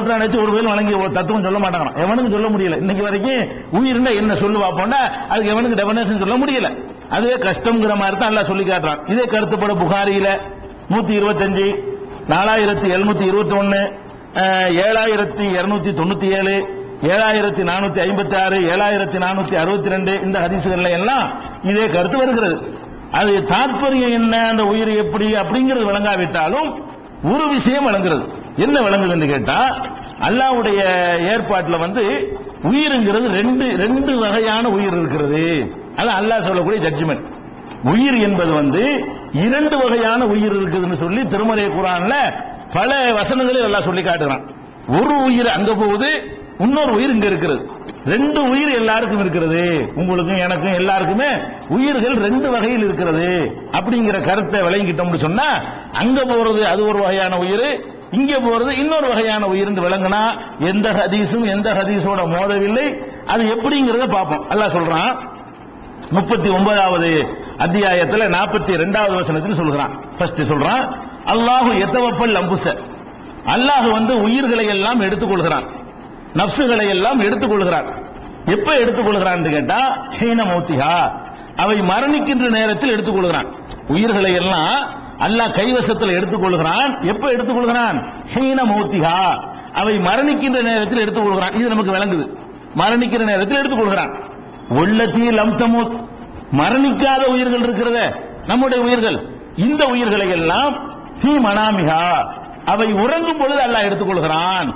நினைச்சு ஒரு பேரும் வழங்கி ஒரு தத்துவம் சொல்ல மாட்டாங்க எவனுக்கும் சொல்ல முடியல. இன்னைக்கு வரைக்கும் உயிர்னா என்ன சொல்லு பார்ப்போம்னா அதுக்கு எவனுக்கு டெபனேஷன் சொல்ல முடியல. அதுவே கஷ்டம்ங்கிற மாதிரி தான் எல்லாம் சொல்லி காட்டுறான். இதே கருத்துப்பட புகாரியில நூத்தி இருபத்தஞ்சு நாலாயிரத்தி எழுநூத்தி இருபத்தி ஒன்னு ஏழாயிரத்தி இருநூத்தி தொண்ணூத்தி ஏழு ஏழாயிரத்தி நானூத்தி ஐம்பத்தி ஆறு ஏழாயிரத்தி நானூத்தி அறுபத்தி ரெண்டு இந்த ஹரிசுகள்ல எல்லாம் இதே கருத்து வருகிறது. அது தாற்பயம் என்ன அந்த உயிர் எப்படி அப்படிங்கிறது விளங்காவிட்டாலும் ஒரு விஷயம் வழங்குறது என்ன விளங்குதுன்னு கேட்டா அல்லாஹ்வுடைய ஏற்பாட்டுல வந்து உயிருங்கிறது ரெண்டு ரெண்டு வகையான உயிர் இருக்கிறது. அது அல்லாஹ் சொல்லக்கூடிய ஜட்ஜ்மெண்ட் உயிர் என்பது வந்து இரண்டு வகையான உயிர் இருக்குதுன்னு சொல்லி திருமலை குரான்ல பல வசனங்களில் எல்லாம் சொல்லி காட்டுறான். ஒரு உயிர் அங்க போகுது இன்னொரு உயிர் இங்க இருக்கிறது. ரெண்டு உயிர் எல்லாருக்கும் இருக்கிறது. உங்களுக்கும் எனக்கும் எல்லாருக்குமே உயிர்கள் ரெண்டு வகையில் இருக்கிறது. அப்படிங்கிற கருத்தை விளங்கிட்டோம்னு சொன்னா அங்க போறது அது ஒரு வகையான உயிர் இங்க போறது இன்னொரு வகையான உயிர்ந்து விளங்கினா எந்த ஹதீஸும் எந்த ஹதீஸோட மோதவில்லை. அது எப்படிங்கிறத பார்ப்போம். அல்லாஹ் சொல்றான் முப்பத்தி ஒன்பதாவது அத்தியாயத்தில் நாற்பத்தி ரெண்டாவது வசனத்தில் சொல்கிறான். ஃபர்ஸ்ட் சொல்றான் அல்லாஹு எத்தவப்பல் அம்புச. அல்லாஹ் வந்து உயிர்களை எல்லாம் எடுத்துக்கொள்கிறான். நப்சுகளை எல்லாம் எடுத்துக்கொள்கிறான். எப்ப எடுத்துக்கொள்கிறான் கேட்டா ஹீன மௌத்திகா அவை மரணிக்கின்ற நேரத்தில் எடுத்துக்கொள்கிறான். உயிர்களை எல்லாம் அல்லாஹ் கைவசத்தில் எடுத்துக்கொள்கிறான். எப்ப எடுத்துக்கொள்கிறான்? ஹீன மௌத்திஹா அவை மரணிக்கின்ற நேரத்தில் எடுத்துக்கொள்கிறான். இது நமக்கு விளங்குது. மரணிக்கிற நேரத்தில் எடுத்துக்கொள்கிறான். உள்ளத்தி லம் மரணிக்காத உயிர்கள் இருக்கிறத நம்முடைய உயிர்கள். இந்த உயிர்களை எல்லாம் தீ மனாமிகா அவை உறங்கும் பொழுது அல்லாஹ் எடுத்துக்கொள்கிறான்.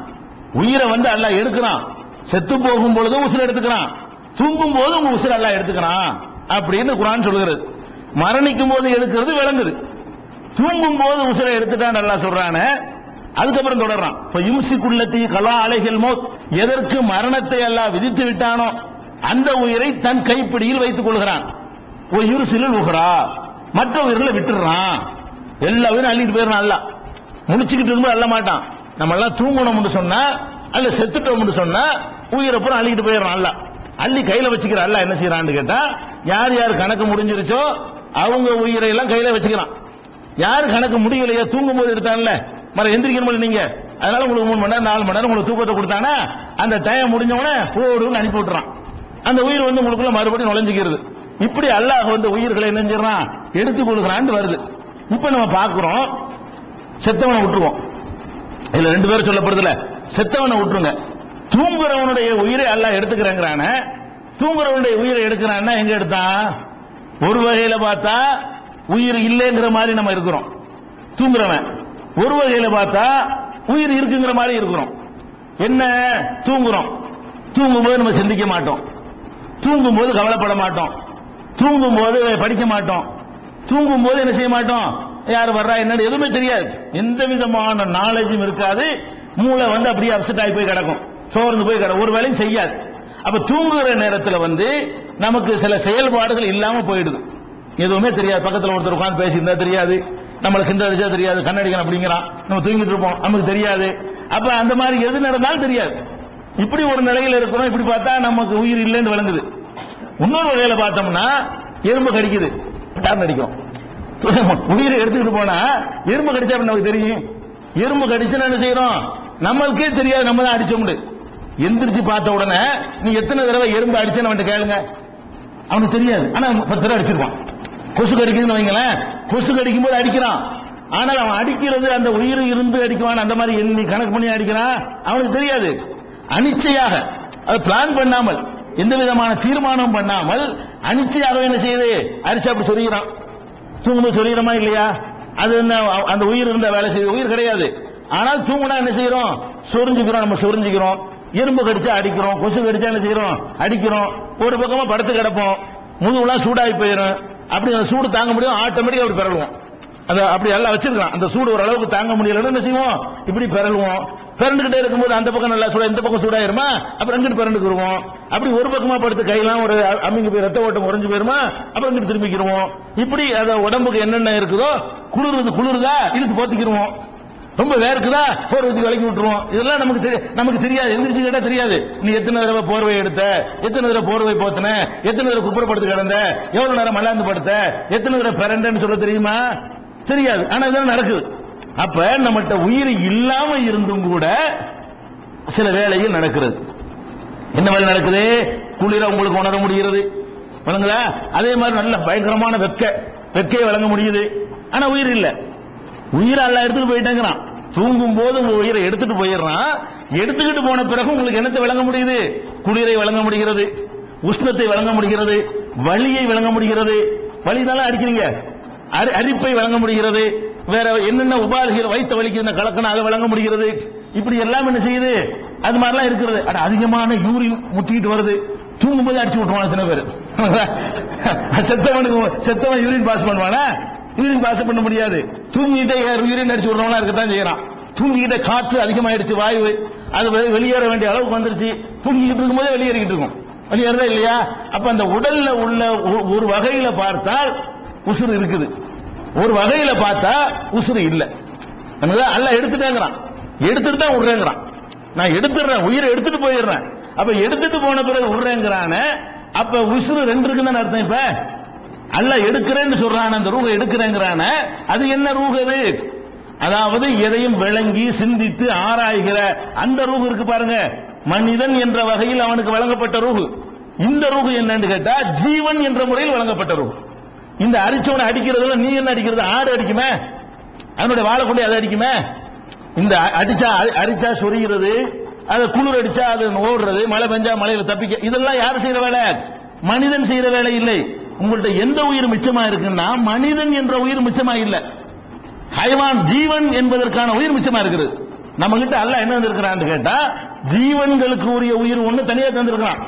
உயிரை வந்து அல்லாஹ் எடுக்கிறான். செத்து போகும் பொழுதும் உசுர் எடுத்துக்கிறான். தூங்கும் போதும் உங்க உசுர் அல்லாஹ் எடுத்துக்கிறான். அப்படின்னு குரான் சொல்கிறது. மரணிக்கும் போது எடுக்கிறது விளங்குது. தூங்கும் போது உசுரை எடுத்துட்டான் நல்லா சொல்றான. அதுக்கப்புறம் தொடர்றான். இப்ப இம்சிக்குள்ளத்தி கலா அலைகள் மோத். எதற்கு மரணத்தை எல்லாம் விதித்து விட்டானோ அந்த உயிரை தன் கைப்பிடியில் வைத்துக் கொள்கிறான். உயிர் சிலில் உகிறா மற்ற உயிர்களை விட்டுறான். எல்லா உயிரும் அள்ளிட்டு போயிடறான் அல்ல முடிச்சுக்கிட்டு இருக்கும்போது அள்ள மாட்டான். நம்ம எல்லாம் தூங்கணும்னு சொன்னா அல்ல செத்துட்டோம்னு சொன்னா உயிரை பூரா அள்ளிட்டு போயிடறான் அல்ல அள்ளி கையில வச்சுக்கிற அல்ல என்ன செய்யறான்னு கேட்டா யார் யார் கணக்கு முடிஞ்சிருச்சோ அவங்க உயிரை எல்லாம் கையில வச்சுக்கிறான். யார் கணக்கு முடியலையோ தூங்கும் போது எடுத்தான்ல. மர எந்திரிக்கணும் நீங்க. அதனால உங்களுக்கு மூணு மணி நேரம் நாலு மணி நேரம் உங்களுக்கு தூக்கத்தை கொடுத்தானா அந்த டைம் முடிஞ்சவனே போடுன்னு அனுப்பி விட்டுறான். அந்த உயிர் வந்து உங்களுக்குள்ள மறுபடியும் நுழைஞ்சுக்கிறது. இப்படி அல்லாஹ் வந்து உயிர்களை என்னஞ்சிடறான் எடுத்துக் கொடுக்குறான்னு வருது. இப்ப நம்ம பாக்குறோம் செத்தவனை விட்டுருவோம். இதுல ரெண்டு பேரும் சொல்லப்படுதுல செத்தவனை விட்டுருங்க. தூங்குறவனுடைய உயிரை அல்லாஹ் எடுத்துக்கிறேங்கிறான. தூங்குறவனுடைய உயிரை எடுக்கிறான்னா எங்க எடுத்தான்? ஒரு வகையில பார்த்தா உயிர் இல்லைங்கிற மாதிரி நம்ம இருக்கிறோம். தூங்குறவன். ஒரு வகையில பார்த்தா உயிர் இருக்குங்கிற மாதிரி இருக்கிறோம். என்ன? தூங்குறோம். தூங்கும்போது நம்ம சிந்திக்க மாட்டோம். தூங்கும்போது கவலைப்பட மாட்டோம். தூங்கும்போது படிக்க மாட்டோம். தூங்கும்போது என்ன செய்ய மாட்டோம்? யார் வர்றா என்ன எதுவுமே தெரியாது. எந்த விதமான நாலேஜும் இருக்காது. மூளை வந்து அப்படியே அப்செட் ஆகி போய் கிடக்கும். சோர்ந்து போய் கிடக்கும். ஒரு வேலையும் செய்யாது. அப்ப தூங்குகிற நேரத்தில் வந்து நமக்கு சில செயல்பாடுகள் இல்லாம போயிடுது. எதுவுமே தெரியாது. பக்கத்தில் ஒருத்தர் உட்காந்து பேசியிருந்தா தெரியாது. நம்மளுக்கு கிண்டல் அடிச்சா தெரியாது. கண்ணடிக்கணும் அப்படிங்கிறான். நம்ம தூங்கிட்டு இருப்போம். நமக்கு தெரியாது. அப்ப அந்த மாதிரி எது நடந்தாலும் தெரியாது. இப்படி ஒரு நிலையில் இருக்கிறோம். இப்படி பார்த்தா நமக்கு உயிர் இல்லைன்னு விளங்குது. இன்னொரு வகையில பார்த்தோம்னா எறும்பு கடிக்குது. டார்னு அடிக்கும் உயிரை எடுத்துக்கிட்டு போனா எறும்பு கடிச்சா அப்படி நமக்கு தெரியும்? எறும்பு கடிச்சுன்னா என்ன செய்யறோம்? நம்மளுக்கே தெரியாது. நம்ம தான் அடிச்சோம்னு எந்திரிச்சு பார்த்த உடனே நீ எத்தனை தடவை எறும்பு அடிச்சேன்னு அவன்கிட்ட கேளுங்க. அவனுக்கு தெரியாது. ஆனா பத்து தடவை அடிச்சிருப்பான். கொசு கடிக்குதுன்னு வைங்களேன். கொசு கடிக்கும் போது அடிக்கிறான். ஆனால் அவன் அடிக்கிறது அந்த உயிர் இருந்து அடிக்குவான். அந்த மாதிரி எண்ணி கணக்கு பண்ணி அடிக்கிறான். அவனுக்கு தெரியாது. அனிச்சையாக. அது பிளான் பண்ணாமல் எந்த விதமான தீர்மானம் பண்ணாமல் அனிச்சையாக என்ன செய்யுது? அரிச்சு அப்படி சொல்லிக்கிறான். தூங்கும்போது சொல்லிக்கிறோமா இல்லையா? அது என்ன அந்த உயிர் இருந்தா வேலை செய்யுது. உயிர் கிடையாது. ஆனால் தூங்குனா என்ன செய்யறோம்? சொரிஞ்சுக்கிறோம். நம்ம சொரிஞ்சுக்கிறோம். எறும்பு கடிச்சா அடிக்கிறோம். கொசு கடிச்சா என்ன செய்யறோம்? அடிக்கிறோம். ஒரு பக்கமா படுத்து கிடப்போம். முதுகுலாம் சூடாகி போயிடும் அப்படி அந்த சூடு தாங்க முடியும் ஆட்டோமேட்டிக்கா அப்படி பெறலுவோம். அந்த அப்படி எல்லாம் வச்சிருக்கான் அந்த சூடு ஒரு அளவுக்கு தாங்க முடியலன்னு என்ன செய்வோம்? இப்படி பெறலுவோம். பிறண்டுகிட்டே இருக்கும்போது அந்த பக்கம் நல்லா சூடா இந்த பக்கம் சூடாயிருமா? அப்புறம் இங்கிட்டு பிறண்டுக்குருவோம் அப்படி ஒரு பக்கமா படுத்து கையெல்லாம் ஒரு அம்மிங்க போய் ரத்த ஓட்டம் குறைஞ்சு போயிருமா? அப்புறம் இங்கிட்டு திரும்பிக்கிருவோம். இப்படி அத உடம்புக்கு என்னென்ன இருக்குதோ குளிர்றது குளிருதா இழுத்து போத்திக்கிருவோம். ரொம்ப வேர்க்குதா? போர்வத்துக்கு விலக்கி விட்டுருவோம். இதெல்லாம் நமக்கு தெரி- நமக்கு தெரியாது. எந்திரிச்சு கேட்டா தெரியாது. நீ எத்தனை தடவை போர்வை எடுத்த? எத்தனை தடவை போர்வை போத்தின? எத்தனை தடவை குப்புறப்படுத்து கிடந்த? எவ்வளவு நேரம் மல்லாந்து படுத்த? எத்தனை தடவை பிறண்டன்னு சொல்ல தெரியுமா? தெரியாது. ஆனா இதெல்லாம் நடக்குது. அப்ப நம்மகிட்ட உயிர் இல்லாம இருந்தும் கூட சில வேலையில் நடக்கிறது. என்ன மாதிரி நடக்குது? குளிர உங்களுக்கு உணர முடிகிறது. வழங்குதா அதே மாதிரி நல்ல பயங்கரமான வெக்க. வெக்கையை வழங்க முடியுது. ஆனா உயிர் இல்லை. உயிரை அல்ல எடுத்துட்டு போயிட்டேங்கிறான். தூங்கும் போது உங்க உயிரை எடுத்துட்டு போயிடுறான். எடுத்துக்கிட்டு போன பிறகு உங்களுக்கு என்னத்தை விளங்க முடியுது? குளிரை விளங்க முடிகிறது உஷ்ணத்தை விளங்க முடிகிறது வலியை விளங்க முடிகிறது. வலினால அடிக்கிறீங்க? அரி- அரிப்பை வழங்க முடிகிறது. வேற என்னென்ன உபாதைகள் வைத்த வலிக்கு கலக்கணும் அதை வழங்க முடிகிறது. இப்படி எல்லாம் என்ன செய்யுது? அது மாதிரிலாம் இருக்கிறது. அட அதிகமான யூரி முட்டிக்கிட்டு வருது. தூங்கும்போது அடிச்சு விட்டுருவான் சில பேர். செத்தவனுக்கு செத்தவன் யூரின் பாஸ் பண்ணுவானா? யூரின் பாஸ் பண்ண முடியாது. தூங்கிட்டே யூரின் அடிச்சு விடுறவனா இருக்கத்தான் செய்யறான். தூங்கிக்கிட்ட காற்று அதிகமாயிடுச்சு வாயு. அது வெளியேற வேண்டிய அளவுக்கு வந்துருச்சு. தூங்கிக்கிட்டு இருக்கும்போதே வெளியேறிக்கிட்டு இருக்கும். வெளியேறதா இல்லையா? அப்ப அந்த உடல்ல உள்ள ஒ- ஒரு வகையில பார்த்தால் உசுறு இருக்குது. ஒரு வகையில பார்த்தா உசுறு இல்ல. நமக்கு அல்ல எடுத்துட்டேங்கிறான். எடுத்துட்டு தான் விடுறேங்கிறான். நான் எடுத்துடுறேன் உயிரை எடுத்துட்டு போயிடுறேன். அப்ப எடுத்துட்டு போன பிறகு விடுறேங்கிறான அப்ப உசுறு ரெண்டு இருக்குன்னு அர்த்தம் இப்ப? அல்ல எடுக்கிறேன்னு சொல்றான் அந்த ரூக எடுக்கிறேங்கிறான. அது என்ன ரூக அது? அதாவது எதையும் விளங்கி சிந்தித்து ஆராய்கிற அந்த ரூகு இருக்கு பாருங்க. மனிதன் என்ற வகையில் அவனுக்கு வழங்கப்பட்ட ரூகு. இந்த ரூகு என்னன்னு கேட்டா ஜீவன் என்ற முறையில் வழங்கப்பட்ட ரூகு. இந்த அரிச்சவனை அடிக்கிறதுல நீ என்ன அடிக்கிறது? ஆடு அடிக்குமே? அதனுடைய வாழை கொண்டு அதை அடிக்குமே? இந்த அடிச்சா அரிச்சா சொரிகிறது அதை குளிர் அடிச்சா அது ஓடுறது மழை பெஞ்சா மழையில தப்பிக்க. இதெல்லாம் யார் செய்யற வேலை? மனிதன் செய்யற வேலை இல்லை. உங்கள்ட்ட எந்த உயிர் மிச்சமா இருக்குன்னா மனிதன் என்ற உயிர் மிச்சமா இல்ல. ஹைவான் ஜீவன் என்பதற்கான உயிர் மிச்சமா இருக்குது. நம்ம கிட்ட அல்ல என்ன வந்திருக்கிறான்னு கேட்டா ஜீவன்களுக்கு உரிய உயிர் ஒண்ணு தனியா தந்திருக்கிறான்.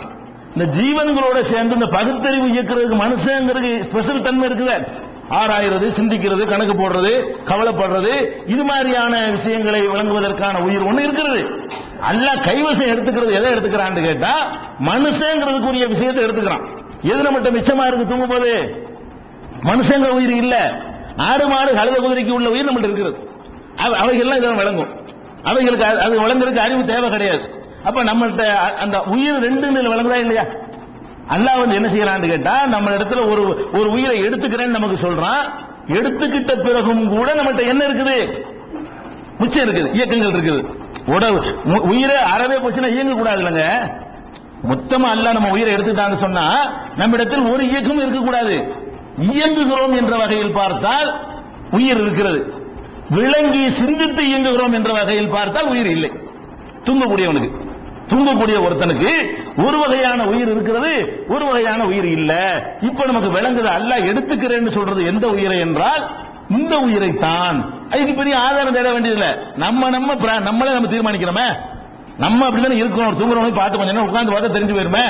இந்த ஜீவன்களோட சேர்ந்து இந்த பகுத்தறிவு இயக்கிறதுக்கு மனுஷங்கிறது ஸ்பெஷல் தன்மை இருக்குது ஆராயிறது சிந்திக்கிறது கணக்கு போடுறது கவலைப்படுறது இது மாதிரியான விஷயங்களை வழங்குவதற்கான உயிர் ஒண்ணு இருக்கிறது. அல்ல கைவசம் எடுத்துக்கிறது எதை எடுத்துக்கிறான்னு கேட்டா மனுஷங்கிறதுக்குரிய விஷயத்தை எடுத்துக்கிறான். எது நம்மகிட்ட மிச்சமா இருக்கு தூங்கும் போது மனுஷங்க உயிர் இல்ல. ஆடு மாடு கழுத குதிரைக்கு உள்ள உயிர் நம்மகிட்ட இருக்கிறது. அவ- அவைகள்லாம் இதெல்லாம் விளங்கும். அவைகளுக்கு அது- விளங்குறதுக்கு அறிவு தேவை கிடையாது. அப்ப நம்மகிட்ட அந்த உயிர் ரெண்டு நிலை விளங்குதா இல்லையா? அல்லாஹ் வந்து என்ன செய்யலான்னு கேட்டா நம்ம இடத்துல ஒரு ஒரு உயிரை எடுத்துக்கிறேன்னு நமக்கு சொல்றான். எடுத்துக்கிட்ட பிறகும் கூட நம்மகிட்ட என்ன இருக்குது? மிச்சம் இருக்குது. இயக்கங்கள் இருக்குது. உடல் உயிரை அறவே போச்சுன்னா இயங்க கூடாது இல்லைங்க மொத்தமா அல்ல நம்ம உயிரை எடுத்துட்டான்னு சொன்னா நம்மிடத்தில் ஒரு இயக்கமும் இருக்கக்கூடாது. இயங்குகிறோம் என்ற வகையில் பார்த்தால் உயிர் இருக்கிறது. விளங்கி சிந்தித்து இயங்குகிறோம் என்ற வகையில் பார்த்தால் உயிர் இல்லை. தூங்கக்கூடியவனுக்கு. தூங்கக்கூடிய ஒருத்தனுக்கு ஒரு வகையான உயிர் இருக்கிறது ஒரு வகையான உயிர் இல்ல. இப்ப நமக்கு விளங்குது அல்ல எடுத்துக்கிறேன்னு சொல்றது எந்த உயிரை என்றால் இந்த உயிரை தான் அதுக்கு பெரிய ஆதாரம் தேட வேண்டியதில்லை. நம்ம நம்ம பிர- நம்மளே நம்ம தீர்மானிக்கிறோமே. நம்ம அப்படிதானே இருக்கணும் தூங்குறவங்க பார்த்து கொஞ்சம் நேரம் பார்த்து பார்த்தா தெரிஞ்சு போயிருமே.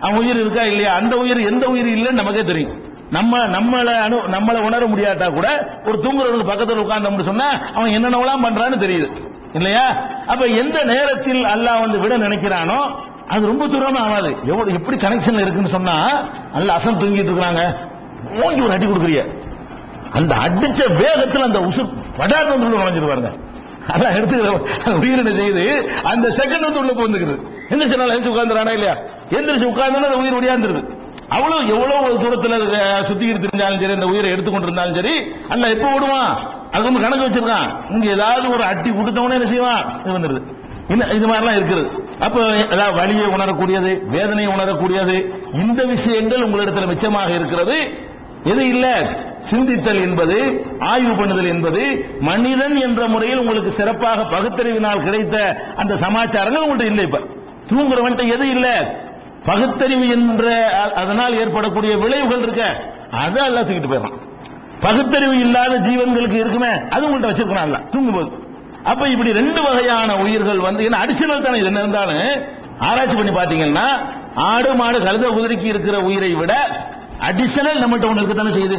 அவன் உயிர் இருக்கா இல்லையா? அந்த உயிர் எந்த உயிர் இல்லைன்னு நமக்கே தெரியும். நம்ம நம்மளை அனு நம்மளை உணர முடியாட்டா கூட ஒரு தூங்குறவங்க பக்கத்தில் உட்கார்ந்தோம்னு சொன்னா அவன் என்னென்னலாம் பண்றான்னு தெரியுது. இல்லையா? அப்ப எந்த நேரத்தில் அல்லாஹ் வந்து விட நினைக்கிறானோ அது ரொம்ப தூரமா ஆகாது. எவ்வளவு எப்படி கனெக்ஷன்ல இருக்குன்னு சொன்னா அல்ல அசம் தூங்கிட்டு இருக்கிறாங்க. ஓங்கி ஒரு அடி கொடுக்குறிய. அந்த அடிச்ச வேகத்தில் அந்த உசுர் படார்னு வந்து நுழைஞ்சிருவாருங்க அதான் எடுத்துக்கிற உயிர் என்ன செய்யுது? அந்த செகண்ட் வந்து உள்ள போந்துக்கிறது என்ன சொன்னாலும் எழுந்து உட்கார்ந்துறானா இல்லையா? எந்திரிச்சு உட்கார்ந்தோன்னா அந்த உயிர் ஒடியாந்துருது. அவ்வளவு எவ்வளவு தூரத்துல அஹ், சுத்திக்கிட்டு இருந்தாலும் சரி அந்த உயிரை எடுத்துக்கொண்டு இருந்தாலும் சரி அல்ல எப்ப ஓடுவான் அது வந்து கணக்கு வச்சிருக்கான். இங்க ஏதாவது ஒரு அட்டி கொடுத்தவனே என்ன செய்வான்? இது வந்துருது. இது மாதிரிலாம் இருக்குது. அப்ப அதாவது வலியை உணரக்கூடியது வேதனையை உணரக்கூடியது இந்த விஷயங்கள் உங்களிடத்துல மிச்சமாக இருக்கிறது. எது இல்ல? சிந்தித்தல் என்பது ஆய்வு பண்ணுதல் என்பது மனிதன் என்ற முறையில் உங்களுக்கு சிறப்பாக பகுத்தறிவினால் கிடைத்த அந்த சமாச்சாரங்கள் உங்கள்கிட்ட இல்லை இப்ப. தூங்குறவன்ட்ட எது இல்ல? பகுத்தறிவு என்ற அதனால் ஏற்படக்கூடிய விளைவுகள் இருக்க. அதை எல்லாம் தூக்கிட்டு போயிடலாம் பகுத்தறிவு இல்லாத ஜீவன்களுக்கு இருக்குமே அது உங்கள்கிட்ட வச்சிருக்கணும் அல்ல தூங்கும்போது. அப்ப இப்படி ரெண்டு வகையான உயிர்கள் வந்து என்ன அடிஷனல் தானே இது என்ன இருந்தாலும் ஆராய்ச்சி பண்ணி பாத்தீங்கன்னா ஆடு மாடு கழுத குதிரைக்கு இருக்கிற உயிரை விட அடிஷனல் நம்மகிட்ட ஒன்று இருக்கத்தானே செய்யுது?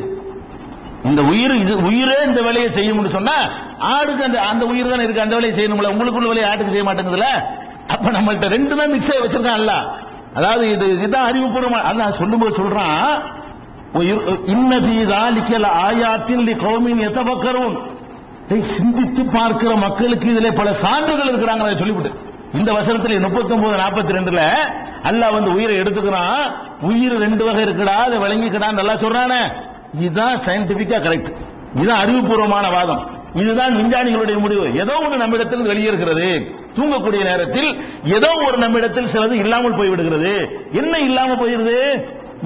இந்த உயிர் இது உயிரே இந்த வேலையை செய்யும்னு சொன்னா ஆடுக்கு அந்த அந்த உயிர் தானே இருக்கு அந்த வேலையை செய்யணும்ல. உங்களுக்குள்ள வேலையை ஆட்டுக்கு செய்ய மாட்டேங்குதுல அப்ப நம்மள்ட்ட ரெண்டு தான் மிக்ஸ் ஆகி வச்சிருக்கான் அல்ல அதாவது இது இதுதான் அறிவுபூர்வமா அதான் சொல்லும்போது சொல்றான் சிந்தித்து பார்க்கிற மக்களுக்கு இதுல பல சான்றுகள் இருக்கிறாங்க சொல்லிவிட்டு இந்த வசனத்துல 39 42 ரெண்டுல அல்லா வந்து உயிரை எடுத்துக்கிறான் உயிர் ரெண்டு வகை இருக்குடா அதை விளங்கிக்கடா நல்லா சொல்றானே. இதுதான் சயின்டிபிக்கா கரெக்ட் இதுதான் அறிவுபூர்வமான வாதம். இதுதான் விஞ்ஞானிகளுடைய முடிவு. ஏதோ ஒன்று நம்மிடத்தில் வெளியேறுகிறது. தூங்கக்கூடிய நேரத்தில் ஏதோ ஒரு நம்மிடத்தில் சிலது இல்லாமல் போய்விடுகிறது. என்ன இல்லாமல் போயிடுது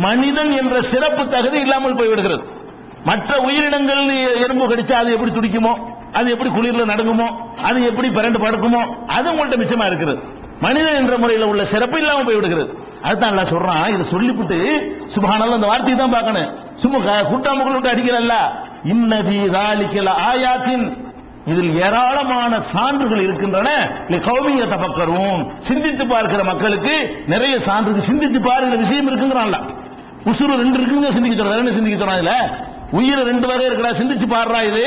மனிதன் என்ற சிறப்பு தகுதி இல்லாமல் போய்விடுகிறது. மற்ற உயிரினங்கள் எறும்பு கடிச்சா அது எப்படி துடிக்குமோ? அது எப்படி குளிர்ல நடங்குமோ அது எப்படி பிறண்டு படுக்குமோ அது உங்கள்ட்ட மிச்சமா இருக்குது. மனிதன் என்ற முறையில் உள்ள சிறப்பு இல்லாம போய்விடுகிறது. அதுதான் எல்லாம் சொல்றான். இதை சொல்லிவிட்டு சுபஹானல்லாஹ் அந்த வார்த்தையை தான் பார்க்கணும். சும்மா க- கூட்டாமுகள் விட்டு அடிக்கிறல்ல இன்னதி தாலிக்கல ஆயாத்தின். இதில் ஏராளமான சான்றுகள் இருக்கின்றன. கௌமிய தபக்கரும் சிந்தித்து பார்க்கிற மக்களுக்கு நிறைய சான்றுகள். சிந்திச்சு பாருங்கிற விஷயம் இருக்குங்கிறான்ல உசுறு ரெண்டு இருக்குங்க சிந்திக்க சொல்ற என்ன சிந்திக்க சொல்றான் இதுல? உயிர் ரெண்டு வரை இருக்கடா சிந்திச்சு பாடுறா இது.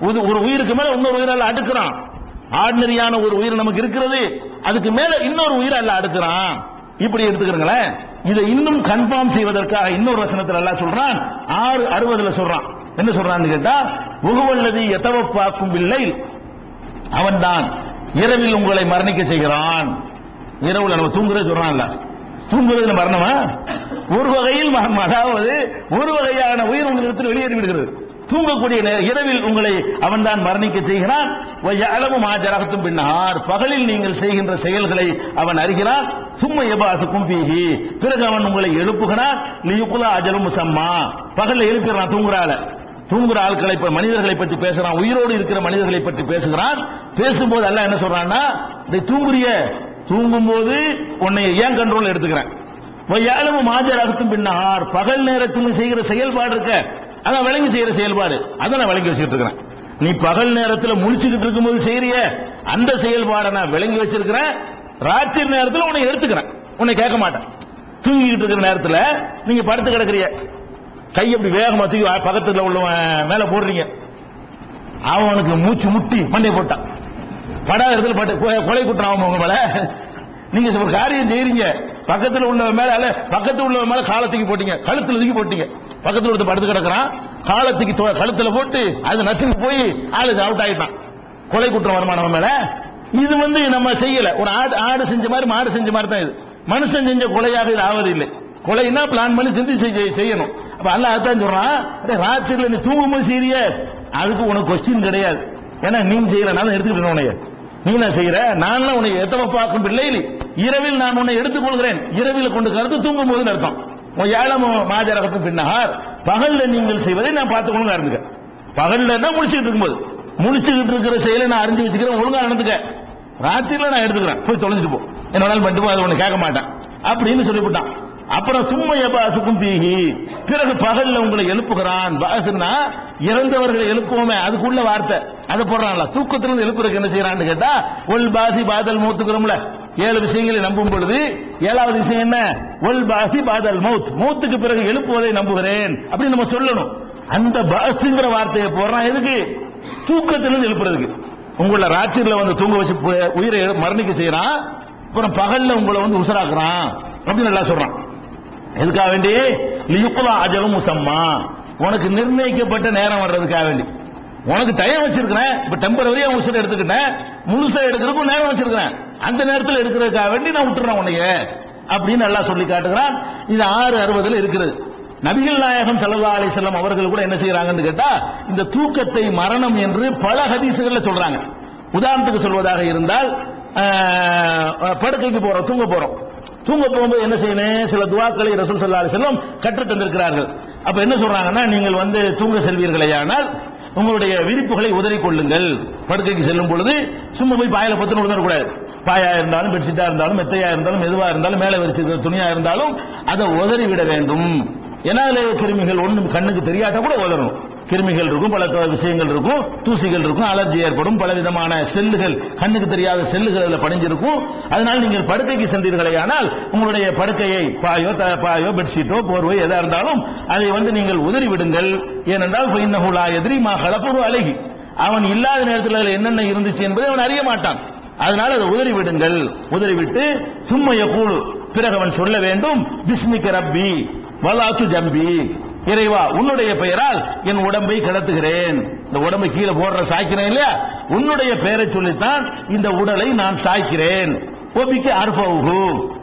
ஒரு- ஒரு உயிருக்கு மேல இன்னொரு உயிரால அடுக்குறான். ஆர்டினரியான ஒரு உயிர் நமக்கு இருக்கிறது. அதுக்கு மேல இன்னொரு உயிர் அல்ல அடுக்குறான். இப்படி எடுத்துக்கிறீங்களேன் இதை இன்னும் கன்ஃபார்ம் செய்வதற்காக இன்னொரு வசனத்தில் எல்லாம் சொல்றான். ஆறு அறுபதுல சொல்றான். என்ன சொல்றான்னு கேட்டா உகுவல்லதி எத்தவப்பாக்கும் பிள்ளை அவன்தான் இரவில் உங்களை மரணிக்க செய்கிறான். இரவுல நம்ம தூங்குறது சொல்றான்ல. தூங்குவதில் மரணமா? ஒரு வகையில் மரணம்? அதாவது ஒரு வகையான உயிர் உங்களிடத்தில் வெளியேறி விடுகிறது தூங்கக்கூடிய இரவில் உங்களை அவன்தான் மரணிக்க செய்கிறான். அளவு மாஜரகத்தும் பின்னார். பகலில் நீங்கள் செய்கின்ற செயல்களை அவன் அறிகிறான். சும்மா எபாசுக்கும் பீகி பிறகு அவன் உங்களை எழுப்புகிறான். லியுக்குலா அஜலும் சம்மா பகலில் எழுப்பிடுறான் தூங்குறால. தூங்குற ஆட்களை இப்ப மனிதர்களை பற்றி பேசுறான். உயிரோடு இருக்கிற மனிதர்களை பற்றி பேசுகிறான். பேசும்போது அல்ல என்ன சொல்றான்னா இதை தூங்குறிய? தூங்கும் போது உன்னை ஏன் கண்ட்ரோல் எடுத்துக்கிறேன்? ஏழமும் மாஜர் அகத்தும் பின்னார். பகல் நேரத்தில் செய்கிற செயல்பாடு இருக்க. அதான் விளங்கி செய்யற செயல்பாடு. அதை நான் விளங்கி வச்சுட்டு இருக்கிறேன். நீ பகல் நேரத்தில் முழிச்சுக்கிட்டு இருக்கும்போது செய்யறிய? அந்த செயல்பாடை நான் விளங்கி வச்சிருக்கிறேன். ராத்திரி நேரத்தில் உன்னை எடுத்துக்கிறேன். உன்னை கேட்க மாட்டேன். தூங்கிக்கிட்டு இருக்கிற நேரத்தில் நீங்க படுத்து கிடக்குறிய கை அப்படி வேகமா தூக்கி பக்கத்தில் பக்கத்துல உள்ளவன் மேல போடுறீங்க. அவனுக்கு மூச்சு முட்டி மண்டை போட்டான். படாத இடத்துல பட்டு கொ- கொலை குற்றம் ஆகும் உங்க மேல. நீங்க ஒரு காரியம் செய்யறீங்க. பக்கத்தில் உள்ளவன் மேல அல்ல பக்கத்தில் உள்ளவன் மேல காலத்துக்கு போட்டீங்க. கழுத்துல தூக்கி போட்டீங்க. பக்கத்தில் ஒருத்தர் படுத்து கிடக்கிறான் காலத்துக்கு தொ- கழுத்துல போட்டு அது நசுக்கு போய் ஆளு அவுட் ஆயிட்டான். கொலை குற்றம் வருமா நம்ம மேல. இது வந்து நம்ம செய்யல. ஒரு ஆடு ஆடு செஞ்ச மாதிரி மாடு செஞ்ச மாதிரி தான் இது. மனுஷன் செஞ்ச கொலையாக இது ஆவது இல்லை கொலைன்னா பிளான் பண்ணி செஞ்சு செய்ய செய்யணும். அப்ப அல்ல அதான் சொல்றான் ராத்திரில நீ தூங்கும்போது செய்ய அதுக்கு உனக்கு கொஸ்டின் கிடையாது. ஏன்னா நீ செய்யல நான் எடுத்துக்கிட்டு உனைய நீ என்ன செய்யற? நான் உன்னை எத்தவ பார்க்கும் பிள்ளை இரவில் நான் உன்னை எடுத்துக் கொள்கிறேன் இரவில் கொண்டு கருத்து தூங்கும் போது அர்த்தம். உன் ஏழம் பின்னார் பகல்ல நீங்கள் செய்வதை நான் பார்த்துக் கொள்ளுங்க இருந்துக்க பகல்ல தான் முழிச்சுக்கிட்டு இருக்கும்போது. முழிச்சுக்கிட்டு இருக்கிற செயலை நான் அறிஞ்சு வச்சுக்கிறேன் ஒழுங்கா நடந்துக்க. ராத்திரில நான் எடுத்துக்கிறேன். போய் தொலைஞ்சிட்டு போ. என்னாலும் மட்டும் போ, அது ஒண்ணு கேட்க மாட்டேன். அப்படின்னு சொல்லிவிட்டான். அப்புறம் சும்மா எபாசுக்கும் பீகி பிறகு பகல்ல உங்களை எழுப்புகிறான். பாசுனா இறந்தவர்களை எழுப்புவோமே அதுக்குள்ள வார்த்தை. அதை போடுறான்ல. தூக்கத்திலிருந்து எழுப்புறதுக்கு என்ன செய்யறான்னு கேட்டா ஒல் பாசி பாதல் மூத்துக்கிறோம்ல. ஏழு விஷயங்களை நம்பும் பொழுது ஏழாவது விஷயம் என்ன? ஒல் பாசி பாதல் மௌத். மௌத்துக்கு பிறகு எழுப்புவதை நம்புகிறேன். அப்படின்னு நம்ம சொல்லணும். அந்த பாசுங்கிற வார்த்தையை போடுறான் எதுக்கு? தூக்கத்திலிருந்து எழுப்புறதுக்கு. உங்களை ராத்திரில வந்து தூங்க வச்சு உயிரை மரணிக்க செய்யறான் அப்புறம் பகல்ல உங்களை வந்து உசராக்குறான். அப்படின்னு நல்லா சொல்றான். எதுக்காக வேண்டி? லியுக்குலா அஜலும் முசம்மா உனக்கு நிர்ணயிக்கப்பட்ட நேரம் வர்றதுக்காக வேண்டி. உனக்கு டைம் வச்சிருக்கிறேன். இப்ப டெம்பரவரியா உசுர எடுத்துக்கிட்டேன். முழுசா எடுக்கிறதுக்கும் நேரம் வச்சிருக்கிறேன். அந்த நேரத்தில் எடுக்கிறதுக்காக வேண்டி நான் விட்டுறேன் உன்னைய அப்படின்னு நல்லா சொல்லி காட்டுகிறான். இது ஆறு அறுபதுல இருக்கிறது. நபிகள் நாயகம் ஸல்லல்லாஹு அலைஹி செல்லம் அவர்கள் கூட என்ன செய்யறாங்கன்னு கேட்டா இந்த தூக்கத்தை மரணம் என்று பல ஹதீசுகள்ல சொல்றாங்க. உதாரணத்துக்கு சொல்வதாக இருந்தால் படுக்கைக்கு போறோம் தூங்க போறோம். தூங்க போகும்போது என்ன செய்யணும்? சில துவாக்களை ரசூல் ஸல்லல்லாஹு அலி செல்லம் கற்று தந்திருக்கிறார்கள். அப்ப என்ன சொல்றாங்கன்னா நீங்கள் வந்து தூங்க செல்வீர்களேயானால் உங்களுடைய விரிப்புகளை உதறிக் கொள்ளுங்கள். படுக்கைக்கு செல்லும் பொழுது சும்மா போய் பாயில பத்து உணரக்கூடாது பாயா இருந்தாலும் பெட்ஷீட்டா இருந்தாலும் மெத்தையா இருந்தாலும் எதுவா இருந்தாலும் மேலே விரிச்சிருக்கிற துணியா இருந்தாலும் அதை உதறி விட வேண்டும். ஏன்னா கிருமிகள் ஒண்ணும் கண்ணுக்கு தெரியாத கூட உதறணும் கிருமிகள் இருக்கும் பல விஷயங்கள் இருக்கும் தூசிகள் இருக்கும் அலர்ஜி ஏற்படும் பல விதமான செல்லுகள் கண்ணுக்கு தெரியாத செல்லுகள் அதில் படிஞ்சிருக்கும் அதனால் நீங்கள் படுக்கைக்கு சென்றீர்களே ஆனால் உங்களுடைய படுக்கையை பாயோ த- பாயோ பெட்ஷீட்டோ போர்வோ எதா இருந்தாலும் அதை வந்து நீங்கள் உதறி விடுங்கள் ஏனென்றால் எதிரி மா கலப்புரு அழகி அவன் இல்லாத நேரத்தில் அதில் என்னென்ன இருந்துச்சு என்பதை அவன் அறிய மாட்டான். அதனால அதை உதறி விடுங்கள். உதறி விட்டு சும்மைய கூழு பிறகு அவன் சொல்ல வேண்டும் பிஸ்மிக்க ரப்பி வலாத்து ஜம்பி. இறைவா உன்னுடைய பெயரால் என் உடம்பை கிளத்துகிறேன் இந்த உடம்பை கீழே போடுற சாய்க்கிறேன் இல்லையா? உன்னுடைய பெயரை சொல்லித்தான் இந்த உடலை நான் சாய்க்கிறேன். ஒபிக்கு அர்பவுகு